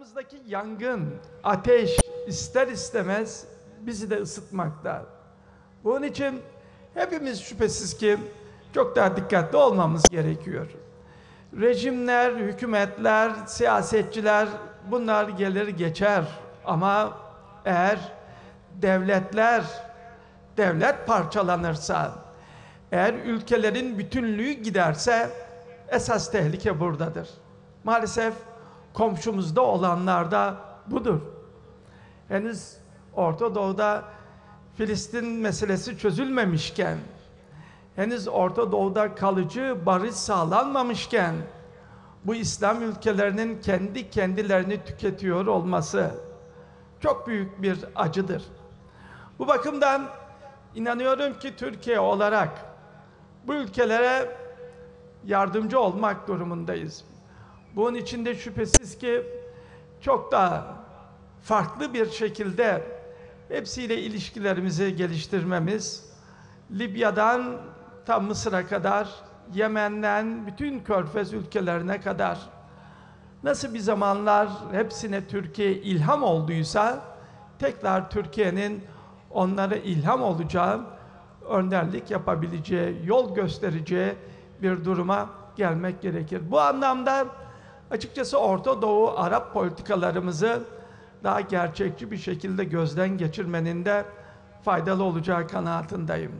Aramızdaki yangın, ateş ister istemez bizi de ısıtmakta. Bunun için hepimiz şüphesiz ki çok daha dikkatli olmamız gerekiyor. Rejimler, hükümetler, siyasetçiler bunlar gelir geçer ama eğer devletler devlet parçalanırsa eğer ülkelerin bütünlüğü giderse esas tehlike buradadır. Maalesef komşumuzda olanlar da budur. Henüz Orta Doğu'da Filistin meselesi çözülmemişken, henüz Orta Doğu'da kalıcı barış sağlanmamışken, bu İslam ülkelerinin kendi kendilerini tüketiyor olması çok büyük bir acıdır. Bu bakımdan inanıyorum ki Türkiye olarak bu ülkelere yardımcı olmak durumundayız. Bunun içinde şüphesiz ki çok da farklı bir şekilde hepsiyle ilişkilerimizi geliştirmemiz, Libya'dan tam Mısır'a kadar, Yemen'den bütün körfez ülkelerine kadar nasıl bir zamanlar hepsine Türkiye ilham olduysa tekrar Türkiye'nin onlara ilham olacağı, önderlik yapabileceği, yol göstereceği bir duruma gelmek gerekir. Bu anlamda açıkçası Orta Doğu Arap politikalarımızı daha gerçekçi bir şekilde gözden geçirmenin de faydalı olacağı kanaatindeyim.